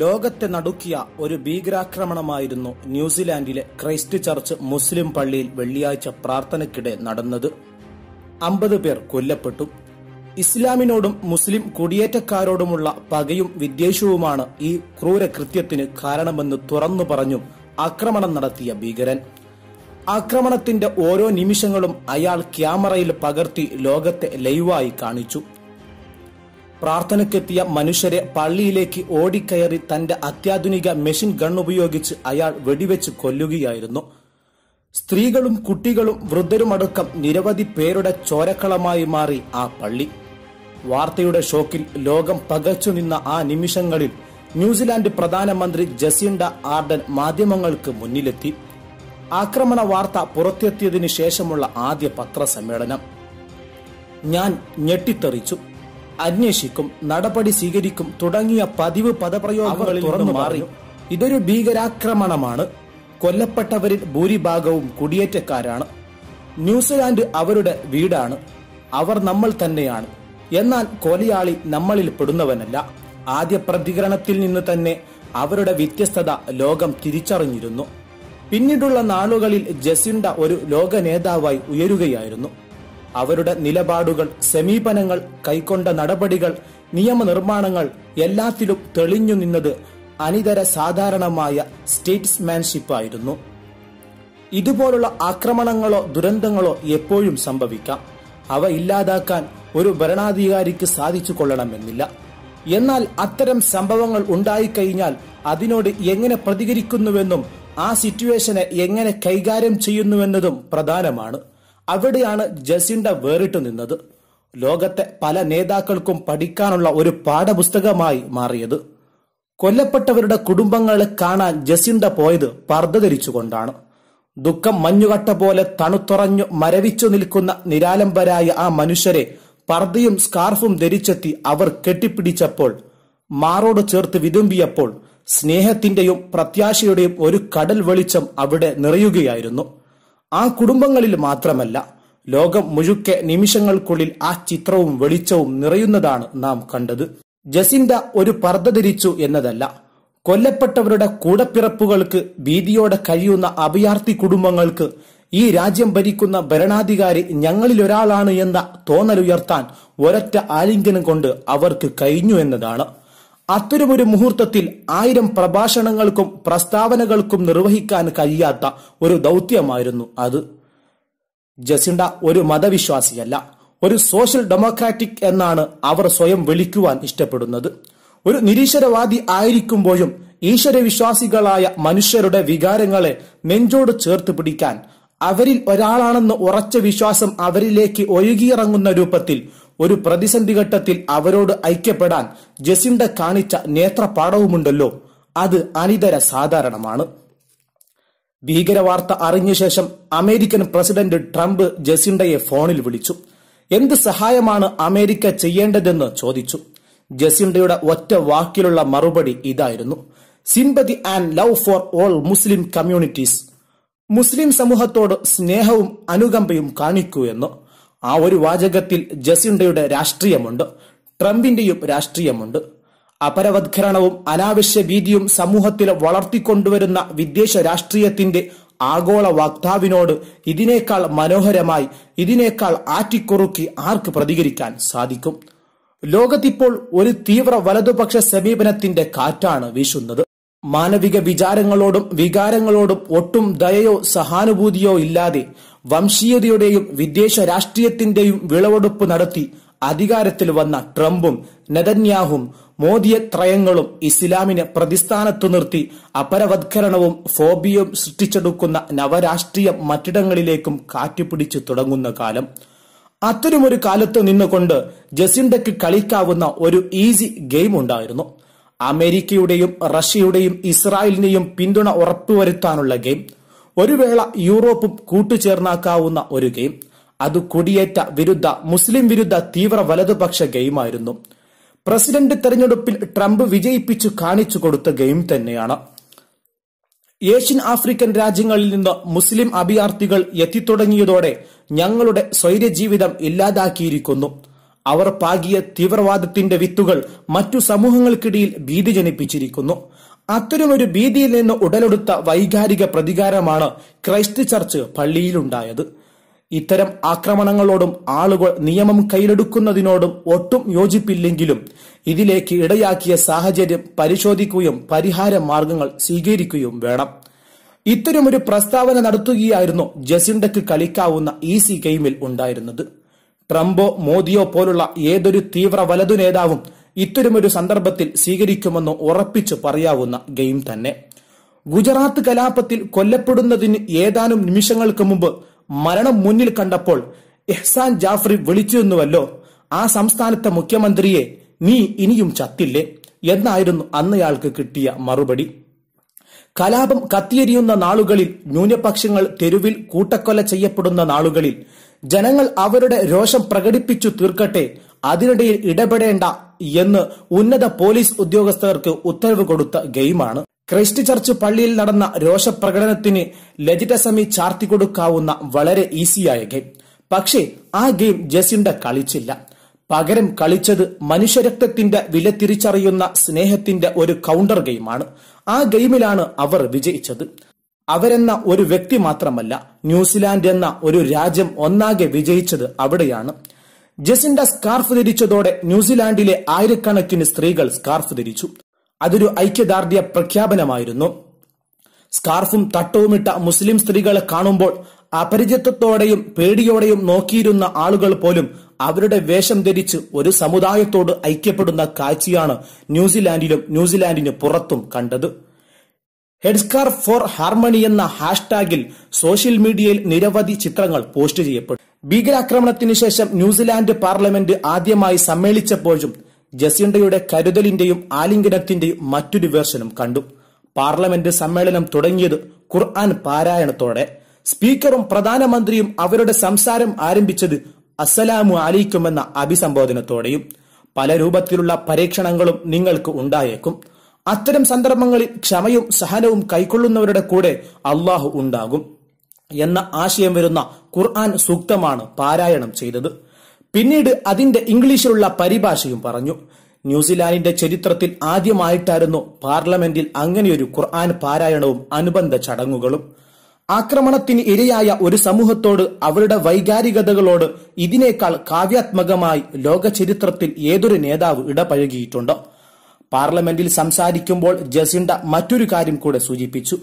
ലോകത്തെ നടുക്കിയ ഒരു ഭീകരാക്രമണമായിരുന്നു ന്യൂസിലാൻഡിലെ ക്രൈസ്റ്റ് ചർച്ച് മുസ്ലിം പള്ളിയിൽ വെള്ളിയാഴ്ച പ്രാർത്ഥനയ്ക്കിടെ നടന്നത്. അമ്പത് പേർ കൊല്ലപ്പെട്ടു. ഇസ്ലാമിനോടും മുസ്ലിം കുടിയേറ്റക്കാരോടുമുള്ള പകയും വിദ്വേഷവുമാണ് ഈ ക്രൂരകൃത്യത്തിന് കാരണമെന്ന് തുറന്നു പറഞ്ഞും ആക്രമണം നടത്തിയ ഭീകരൻ. ആക്രമണത്തിന്റെ ഓരോ നിമിഷങ്ങളും അയാൾ ക്യാമറയിൽ പകർത്തി ലോകത്തെ ലൈവായി കാണിച്ചു. പ്രാർത്ഥനയ്ക്കെത്തിയ മനുഷ്യരെ പള്ളിയിലേക്ക് ഓടിക്കയറി തന്റെ അത്യാധുനിക മെഷീൻ ഗൺ ഉപയോഗിച്ച് അയാൾ വെടിവെച്ച് കൊല്ലുകയായിരുന്നു. സ്ത്രീകളും കുട്ടികളും വൃദ്ധരുമടക്കം നിരവധി പേരുടെ ചോരക്കളമായി മാറി ആ പള്ളി. വാർത്തയുടെ ഷോക്കിൽ ലോകം പകച്ചു നിന്ന ആ നിമിഷങ്ങളിൽ ന്യൂസിലാൻഡ് പ്രധാനമന്ത്രി ജസിൻഡ ആർഡൻ മാധ്യമങ്ങൾക്ക് മുന്നിലെത്തി. ആക്രമണ വാർത്ത പുറത്തെത്തിയതിനു ശേഷമുള്ള ആദ്യ പത്രസമ്മേളനം. ഞാൻ ഞെട്ടിത്തെറിച്ചു. അന്വേഷിക്കും നടപടി സ്വീകരിക്കും തുടങ്ങിയ പതിവ് പദപ്രയോഗങ്ങളിൽ തുറന്നു മാറി. ഇതൊരു ഭീകരാക്രമണമാണ്. കൊല്ലപ്പെട്ടവരിൽ ഭൂരിഭാഗവും കുടിയേറ്റക്കാരാണ്. ന്യൂസിലാൻഡ് അവരുടെ വീടാണ്. അവർ നമ്മൾ തന്നെയാണ്. എന്നാൽ കൊലയാളി നമ്മളിൽ പെടുന്നവനല്ല. ആദ്യ പ്രതികരണത്തിൽ നിന്ന് തന്നെ അവരുടെ വ്യത്യസ്തത ലോകം തിരിച്ചറിഞ്ഞിരുന്നു. പിന്നീടുള്ള നാളുകളിൽ ജസിൻഡ ഒരു ലോക നേതാവായി ഉയരുകയായിരുന്നു. അവരുടെ നിലപാടുകൾ സമീപനങ്ങൾ കൈക്കൊണ്ട നടപടികൾ നിയമനിർമ്മാണങ്ങൾ എല്ലാത്തിലും തെളിഞ്ഞു നിന്നത് അനിതര സാധാരണമായ സ്റ്റേറ്റ്സ്മാൻഷിപ്പ് ആയിരുന്നു ഇതുപോലുള്ള ആക്രമണങ്ങളോ ദുരന്തങ്ങളോ എപ്പോഴും സംഭവിക്കാം. അവ ഇല്ലാതാക്കാൻ ഒരു ഭരണാധികാരിക്ക് സാധിച്ചു കൊള്ളണമെന്നില്ല. എന്നാൽ അത്തരം സംഭവങ്ങൾ ഉണ്ടായിക്കഴിഞ്ഞാൽ അതിനോട് എങ്ങനെ പ്രതികരിക്കുന്നുവെന്നും ആ സിറ്റുവേഷനെ എങ്ങനെ കൈകാര്യം ചെയ്യുന്നുവെന്നതും പ്രധാനമാണ്. അവിടെയാണ് ജസിൻഡ വേറിട്ടു നിന്നത്. ലോകത്തെ പല നേതാക്കൾക്കും പഠിക്കാനുള്ള ഒരു പാഠപുസ്തകമായി മാറിയത്. കൊല്ലപ്പെട്ടവരുടെ കുടുംബങ്ങളെ കാണാൻ ജസിൻഡ പോയത് പർദ്ദ ധരിച്ചുകൊണ്ടാണ്. ദുഃഖം മഞ്ഞുകട്ട പോലെ തണുത്തുറഞ്ഞു മരവിച്ചു നിൽക്കുന്ന നിരാലംബരായ ആ മനുഷ്യരെ പർദ്ദയും സ്കാർഫും ധരിച്ചെത്തി അവർ കെട്ടിപ്പിടിച്ചപ്പോൾ മാറോട് ചേർത്ത് വിതുമ്പിയപ്പോൾ സ്നേഹത്തിന്റെയും പ്രത്യാശയുടെയും ഒരു കടൽ വെളിച്ചം അവിടെ നിറയുകയായിരുന്നു. ആ കുടുംബങ്ങളിൽ മാത്രമല്ല ലോകം മുഴുക്കെ നിമിഷങ്ങൾക്കുള്ളിൽ ആ ചിത്രവും വെളിച്ചവും നിറയുന്നതാണ് നാം കണ്ടത്. ജസിന്ത ഒരു പർദ്ദ ധരിച്ചു എന്നതല്ല കൊല്ലപ്പെട്ടവരുടെ കൂടപ്പിറപ്പുകൾക്ക് ഭീതിയോടെ കഴിയുന്ന അഭയാർത്ഥി കുടുംബങ്ങൾക്ക് ഈ രാജ്യം ഭരിക്കുന്ന ഭരണാധികാരി ഞങ്ങളിലൊരാളാണ് എന്ന തോന്നലുയർത്താൻ ഒരൊറ്റ ആലിംഗനം കൊണ്ട് അവർക്ക് കഴിഞ്ഞു എന്നതാണ്. അത്തരമൊരു മുഹൂർത്തത്തിൽ ആയിരം പ്രഭാഷണങ്ങൾക്കും പ്രസ്താവനകൾക്കും നിർവഹിക്കാൻ കഴിയാത്ത ഒരു ദൗത്യമായിരുന്നു അത്. ജസിൻഡ ഒരു മതവിശ്വാസിയല്ല. ഒരു സോഷ്യൽ ഡെമോക്രാറ്റിക് എന്നാണ് അവർ സ്വയം വിളിക്കുവാൻ ഇഷ്ടപ്പെടുന്നത്. ഒരു നിരീശ്വരവാദി ആയിരിക്കുമ്പോഴും ഈശ്വരവിശ്വാസികളായ മനുഷ്യരുടെ വികാരങ്ങളെ നെഞ്ചോട് ചേർത്ത് പിടിക്കാൻ അവരിൽ ഒരാളാണെന്ന് ഉറച്ച വിശ്വാസം അവരിലേക്ക് ഒഴുകിയിറങ്ങുന്ന രൂപത്തിൽ ഒരു പ്രതിസന്ധി ഘട്ടത്തിൽ അവരോട് ഐക്യപ്പെടാൻ ജസിൻഡ കാണിച്ച നേത്രപാഠവുമുണ്ടല്ലോ. അത് അനിതര സാധാരണമാണ്. ഭീകരവാർത്ത അറിഞ്ഞ ശേഷം അമേരിക്കൻ പ്രസിഡന്റ് ട്രംപ് ജസിൻഡയെ ഫോണിൽ വിളിച്ചു. എന്ത് സഹായമാണ് അമേരിക്ക ചെയ്യേണ്ടതെന്ന് ചോദിച്ചു. ജസിൻഡയുടെ ഒറ്റ വാക്കിലുള്ള മറുപടി ഇതായിരുന്നു. Sympathy and love for all Muslim communities മുസ്ലിം സമൂഹത്തോട് സ്നേഹവും അനുകമ്പയും കാണിക്കൂ എന്ന്. ആ ഒരു വാചകത്തിൽ ജസിൻഡയുടെ രാഷ്ട്രീയമുണ്ട് ട്രംപിന്റെയും രാഷ്ട്രീയമുണ്ട്. അപരവത്കരണവും അനാവശ്യ ഭീതിയും സമൂഹത്തിൽ വളർത്തിക്കൊണ്ടുവരുന്ന വിദേശ രാഷ്ട്രീയത്തിന്റെ ആഗോള വക്താവിനോട് ഇതിനേക്കാൾ മനോഹരമായി ഇതിനേക്കാൾ ആറ്റിക്കുറുക്കി ആർക്ക് പ്രതികരിക്കാൻ സാധിക്കും? ലോകത്തിപ്പോൾ ഒരു തീവ്ര വലതുപക്ഷ സമീപനത്തിന്റെ കാറ്റാണ് വീശുന്നത്. മാനവിക വിചാരങ്ങളോടും വികാരങ്ങളോടും ഒട്ടും ദയയോ സഹാനുഭൂതിയോ ഇല്ലാതെ വംശീയതയുടെയും വിദേശ രാഷ്ട്രീയത്തിന്റെയും വിളവെടുപ്പ് നടത്തി അധികാരത്തിൽ വന്ന ട്രംപും നെതന്യാഹും മോദിയ ത്രയങ്ങളും ഇസ്ലാമിനെ പ്രതിസ്ഥാനത്തു നിർത്തി അപരവത്കരണവും ഫോബിയയും സൃഷ്ടിച്ചെടുക്കുന്ന നവരാഷ്ട്രീയം മറ്റിടങ്ങളിലേക്കും കാറ്റുപിടിച്ചു തുടങ്ങുന്ന കാലം. അത്തരമൊരു കാലത്ത് നിന്നുകൊണ്ട് ജസിൻഡയ്ക്ക് കളിക്കാവുന്ന ഒരു ഈസി ഗെയിം ഉണ്ടായിരുന്നു. അമേരിക്കയുടെയും റഷ്യയുടെയും ഇസ്രായേലിനെയും പിന്തുണ ഉറപ്പുവരുത്താനുള്ള ഗെയിം ഒരു വേള യൂറോപ്പും കൂട്ടുചേർന്നാക്കാവുന്ന ഒരു ഗെയിം. അത് കുടിയേറ്റ വിരുദ്ധ മുസ്ലിം വിരുദ്ധ തീവ്ര വലതുപക്ഷ ഗെയിമായിരുന്നു. പ്രസിഡന്റ് തെരഞ്ഞെടുപ്പിൽ ട്രംപ് വിജയിപ്പിച്ചു കാണിച്ചു കൊടുത്ത ഗെയിം തന്നെയാണ്. ഏഷ്യൻ ആഫ്രിക്കൻ രാജ്യങ്ങളിൽ നിന്ന് മുസ്ലിം അഭയാർത്ഥികൾ എത്തിത്തുടങ്ങിയതോടെ ഞങ്ങളുടെ സ്വൈര്യജീവിതം ഇല്ലാതാക്കിയിരിക്കുന്നു. അവർ പാകിയ തീവ്രവാദത്തിന്റെ വിത്തുകൾ മറ്റു സമൂഹങ്ങൾക്കിടയിൽ ഭീതി ജനിപ്പിച്ചിരിക്കുന്നു. അത്തരമൊരു ഭീതിയിൽ നിന്ന് ഉടലെടുത്ത വൈകാരിക പ്രതികാരമാണ് ക്രൈസ്റ്റ് ചർച്ച് പള്ളിയിലുണ്ടായത്. ഇത്തരം ആക്രമണങ്ങളോടും ആളുകൾ നിയമം കയ്യിലെടുക്കുന്നതിനോടും ഒട്ടും യോജിപ്പില്ലെങ്കിലും ഇതിലേക്ക് ഇടയാക്കിയ സാഹചര്യം പരിശോധിക്കുകയും പരിഹാര മാർഗങ്ങൾ സ്വീകരിക്കുകയും വേണം. ഇത്തരമൊരു പ്രസ്താവന നടത്തുകയായിരുന്നു ജസിൻഡക്ക് കളിക്കാവുന്ന ഈസി ഗെയിമിൽ ഉണ്ടായിരുന്നത്. ട്രംപോ മോദിയോ പോലുള്ള ഏതൊരു തീവ്ര വലതു നേതാവും ഇത്തരമൊരു സന്ദർഭത്തിൽ സ്വീകരിക്കുമെന്ന് ഉറപ്പിച്ചു പറയാവുന്ന ഗെയിം തന്നെ. ഗുജറാത്ത് കലാപത്തിൽ കൊല്ലപ്പെടുന്നതിന് ഏതാനും നിമിഷങ്ങൾക്ക് മുമ്പ് മരണം മുന്നിൽ കണ്ടപ്പോൾ എഹ്സാൻ ജാഫ്രി വിളിച്ചിരുന്നുവല്ലോ. ആ സംസ്ഥാനത്തെ മുഖ്യമന്ത്രിയെ നീ ഇനിയും ചത്തില്ലേ? എന്നായിരുന്നു അന്നയാൾക്ക് കിട്ടിയ മറുപടി. കലാപം കത്തിയെരിയുന്ന നാളുകളിൽ ന്യൂനപക്ഷങ്ങൾ തെരുവിൽ കൂട്ടക്കൊല ചെയ്യപ്പെടുന്ന നാളുകളിൽ ജനങ്ങൾ അവരുടെ രോഷം പ്രകടിപ്പിച്ചു തീർക്കട്ടെ അതിനിടയിൽ ഇടപെടേണ്ട എന്ന് ഉന്നത പോലീസ് ഉദ്യോഗസ്ഥർക്ക് ഉത്തരവ് കൊടുത്ത ഗെയിമാണ്. ക്രൈസ്റ്റ് ചർച്ച് പള്ളിയിൽ നടന്ന രോഷപ്രകടനത്തിന് ലജിറ്റസമി ചാർത്തിക്കൊടുക്കാവുന്ന വളരെ ഈസിയായ ഗെയിം. പക്ഷേ ആ ഗെയിം ജസിണ്ട കളിച്ചില്ല. പകരം കളിച്ചത് മനുഷ്യരക്തത്തിന്റെ വില തിരിച്ചറിയുന്ന സ്നേഹത്തിന്റെ ഒരു കൗണ്ടർ ഗെയിമാണ്. ആ ഗെയിമിലാണ് അവർ വിജയിച്ചത്. അവരെന്ന ഒരു വ്യക്തി മാത്രമല്ല ന്യൂസിലാൻഡ് എന്ന ഒരു രാജ്യം ഒന്നാകെ വിജയിച്ചത് അവിടെയാണ്. ജസിൻഡ സ്കാർഫ് ധരിച്ചതോടെ ന്യൂസിലാൻഡിലെ ആയിരക്കണക്കിന് സ്ത്രീകൾ സ്കാർഫ് ധരിച്ചു. അതൊരു ഐക്യദാർഢ്യ പ്രഖ്യാപനമായിരുന്നു. സ്കാർഫും തട്ടവുമിട്ട മുസ്ലിം സ്ത്രീകളെ കാണുമ്പോൾ അപരിചിതത്തോടെയും പേടിയോടെയും നോക്കിയിരുന്ന ആളുകൾ പോലും അവരുടെ വേഷം ധരിച്ച് ഒരു സമുദായത്തോട് ഐക്യപ്പെടുന്ന കാഴ്ചയാണ് ന്യൂസിലാൻഡിലും ന്യൂസിലാൻഡിന് പുറത്തും കണ്ടത്. ഹെഡ്സ്കാർ ഫോർ ഹാർമണി എന്ന ഹാഷ്ടാഗിൽ സോഷ്യൽ മീഡിയയിൽ നിരവധി ചിത്രങ്ങൾ പോസ്റ്റ് ചെയ്യപ്പെട്ടു. ഭീകരാക്രമണത്തിന് ശേഷം ന്യൂസിലാൻഡ് പാർലമെന്റ് ആദ്യമായി സമ്മേളിച്ചപ്പോഴും ജസിണ്ടയുടെ കരുതലിന്റെയും ആലിംഗനത്തിന്റെയും മറ്റൊരു വേർഷനും കണ്ടു. പാർലമെന്റ് സമ്മേളനം തുടങ്ങിയത് ഖുർആൻ പാരായണത്തോടെ. സ്പീക്കറും പ്രധാനമന്ത്രിയും അവരുടെ സംസാരം ആരംഭിച്ചത് അസ്സലാമു അലൈക്കും എന്ന അഭിസംബോധനത്തോടെയും. പല രൂപത്തിലുള്ള പരീക്ഷണങ്ങളും നിങ്ങൾക്ക് ഉണ്ടായേക്കും. അത്തരം സന്ദർഭങ്ങളിൽ ക്ഷമയും സഹനവും കൈക്കൊള്ളുന്നവരുടെ കൂടെ അള്ളാഹു ഉണ്ടാകും എന്ന ആശയം വരുന്ന ഖുർആൻ സൂക്തമാണ് പാരായണം ചെയ്തത്. പിന്നീട് അതിന്റെ ഇംഗ്ലീഷിലുള്ള പരിഭാഷയും പറഞ്ഞു. ന്യൂസിലാൻഡിന്റെ ചരിത്രത്തിൽ ആദ്യമായിട്ടായിരുന്നു പാർലമെന്റിൽ അങ്ങനെയൊരു ഖുർആൻ പാരായണവും അനുബന്ധ ചടങ്ങുകളും. ആക്രമണത്തിന് ഇരയായ ഒരു സമൂഹത്തോട് അവരുടെ വൈകാരികതകളോട് ഇതിനേക്കാൾ കാവ്യാത്മകമായി ലോക ചരിത്രത്തിൽ ഏതൊരു നേതാവ് ഇടപഴകിയിട്ടുണ്ടോ? പാർലമെന്റിൽ സംസാരിക്കുമ്പോൾ ജസിൻഡ മറ്റൊരു കാര്യം കൂടെ സൂചിപ്പിച്ചു.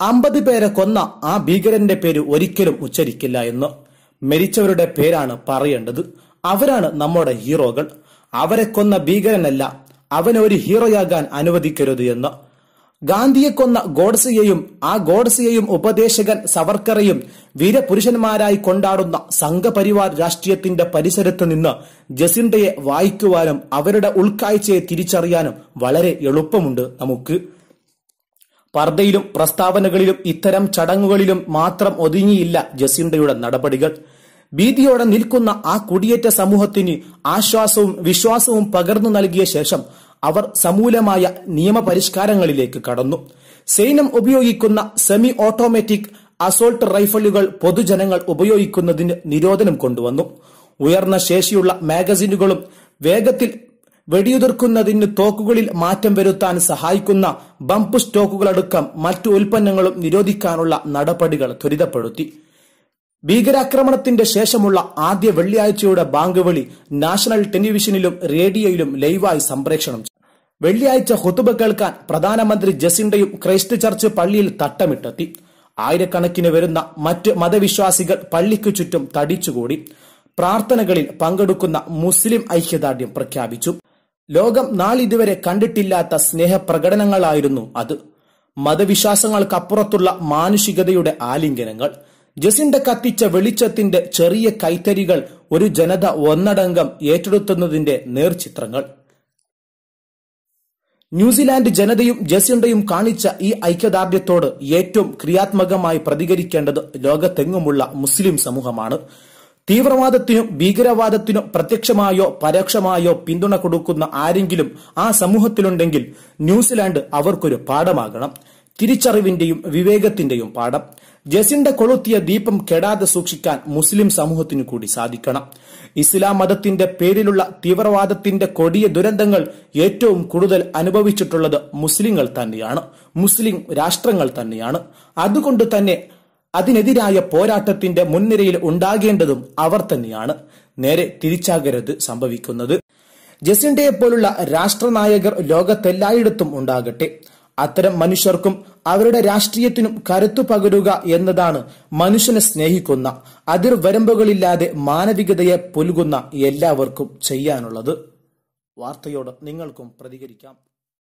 അമ്പത് പേരെ കൊന്ന ആ ഭീകരന്റെ പേര് ഒരിക്കലും ഉച്ചരിക്കില്ല എന്ന്. മരിച്ചവരുടെ പേരാണ് പറയേണ്ടത്. അവരാണ് നമ്മുടെ ഹീറോകൾ. അവരെ കൊന്ന ഭീകരനല്ല. അവനെ ഒരു ഹീറോയാകാൻ അനുവദിക്കരുത് എന്ന്. ഗാന്ധിയെ കൊന്ന ഗോഡ്സിയെയും ആ ഗോഡ്സിയെയും ഉപദേശകൻ സവർക്കറെയും വീരപുരുഷന്മാരായി കൊണ്ടാടുന്ന സംഘപരിവാർ രാഷ്ട്രീയത്തിന്റെ പരിസരത്ത് നിന്ന് ജസിൻഡയെ വായിക്കുവാനും അവരുടെ ഉൾക്കാഴ്ചയെ തിരിച്ചറിയാനും വളരെ എളുപ്പമുണ്ട് നമുക്ക്. പർദ്ദയിലും പ്രസ്താവനകളിലും ഇത്തരം ചടങ്ങുകളിലും മാത്രം ഒതുങ്ങിയില്ല ജസിൻഡയുടെ നടപടികൾ. ഭീതിയോടെ നിൽക്കുന്ന ആ കുടിയേറ്റ സമൂഹത്തിന് ആശ്വാസവും വിശ്വാസവും പകർന്നു നൽകിയ ശേഷം അവർ സമൂലമായ നിയമപരിഷ്കാരങ്ങളിലേക്ക് കടന്നു. സൈന്യം ഉപയോഗിക്കുന്ന സെമി ഓട്ടോമാറ്റിക് അസോൾട്ട് റൈഫിളുകൾ പൊതുജനങ്ങൾ ഉപയോഗിക്കുന്നതിന് നിരോധനം കൊണ്ടുവന്നു. ഉയർന്ന ശേഷിയുള്ള മാഗസിനുകളും വേഗത്തിൽ വെടിയുതിർക്കുന്നതിന് തോക്കുകളിൽ മാറ്റം വരുത്താൻ സഹായിക്കുന്ന ബംപ് സ്റ്റോക്കുകളടക്കം മറ്റു ഉൽപ്പന്നങ്ങളും നിരോധിക്കാനുള്ള നടപടികൾ ത്വരിതപ്പെടുത്തി. ഭീകരാക്രമണത്തിന്റെ ശേഷമുള്ള ആദ്യ വെള്ളിയാഴ്ചയുടെ ബാങ്ക് വിളി നാഷണൽ ടെലിവിഷനിലും റേഡിയോയിലും ലൈവായി സംപ്രേഷണം വെള്ളിയാഴ്ച ഹുതുബ കേൾക്കാൻ പ്രധാനമന്ത്രി ജസിന്റെയും ക്രൈസ്റ്റ് ചർച്ച് പള്ളിയിൽ തട്ടമിട്ടെത്തി. ആയിരക്കണക്കിന് വരുന്ന മറ്റ് മതവിശ്വാസികൾ പള്ളിക്കു ചുറ്റും തടിച്ചുകൂടി. പ്രാർത്ഥനകളിൽ പങ്കെടുക്കുന്ന മുസ്ലിം ഐക്യദാർഢ്യം പ്രഖ്യാപിച്ചു. ലോകം നാളിതുവരെ കണ്ടിട്ടില്ലാത്ത സ്നേഹപ്രകടനങ്ങളായിരുന്നു അത്. മതവിശ്വാസങ്ങൾക്കപ്പുറത്തുള്ള മാനുഷികതയുടെ ആലിംഗനങ്ങൾ ജസിന്റെ കത്തിച്ച വെളിച്ചത്തിന്റെ ചെറിയ കൈത്തരികൾ ഒരു ജനത ഒന്നടങ്കം ഏറ്റെടുത്തുന്നതിന്റെ നേർചിത്രങ്ങൾ. ന്യൂസിലാൻഡ് ജനതയും ജസിണ്ടയും കാണിച്ച ഈ ഐക്യദാർഢ്യത്തോട് ഏറ്റവും ക്രിയാത്മകമായി പ്രതികരിക്കേണ്ടത് ലോകത്തെങ്ങുമുള്ള മുസ്ലിം സമൂഹമാണ്. തീവ്രവാദത്തിനും ഭീകരവാദത്തിനും പ്രത്യക്ഷമായോ പരോക്ഷമായോ പിന്തുണ കൊടുക്കുന്ന ആരെങ്കിലും ആ സമൂഹത്തിലുണ്ടെങ്കിൽ ന്യൂസിലാൻഡ് അവർക്കൊരു പാഠമാകണം. തിരിച്ചറിവിന്റെയും വിവേകത്തിന്റെയും പാഠം. ജസിന്റെ കൊളുത്തിയ ദീപം കെടാതെ സൂക്ഷിക്കാൻ മുസ്ലിം സമൂഹത്തിനു കൂടി സാധിക്കണം. ഇസ്ലാം മതത്തിന്റെ പേരിലുള്ള തീവ്രവാദത്തിന്റെ കൊടിയ ദുരന്തങ്ങൾ ഏറ്റവും കൂടുതൽ അനുഭവിച്ചിട്ടുള്ളത് മുസ്ലിങ്ങൾ തന്നെയാണ്. മുസ്ലിം രാഷ്ട്രങ്ങൾ തന്നെയാണ്. അതുകൊണ്ട് തന്നെ അതിനെതിരായ പോരാട്ടത്തിന്റെ മുൻനിരയിൽ ഉണ്ടാകേണ്ടതും അവർ തന്നെയാണ്. നേരെ തിരിച്ചാകരുത് സംഭവിക്കുന്നത്. ജസിൻഡയെ പോലുള്ള രാഷ്ട്രനായകർ ലോകത്തെല്ലായിടത്തും ഉണ്ടാകട്ടെ. അത്തരം മനുഷ്യർക്കും അവരുടെ രാഷ്ട്രീയത്തിനും കരുത്തു പകരുക എന്നതാണ് മനുഷ്യനെ സ്നേഹിക്കുന്ന അതിർവരമ്പുകളില്ലാതെ മാനവികതയെ പുൽകുന്ന എല്ലാവർക്കും ചെയ്യാനുള്ളത്. വാർത്തയോട് നിങ്ങൾക്കും പ്രതികരിക്കാം.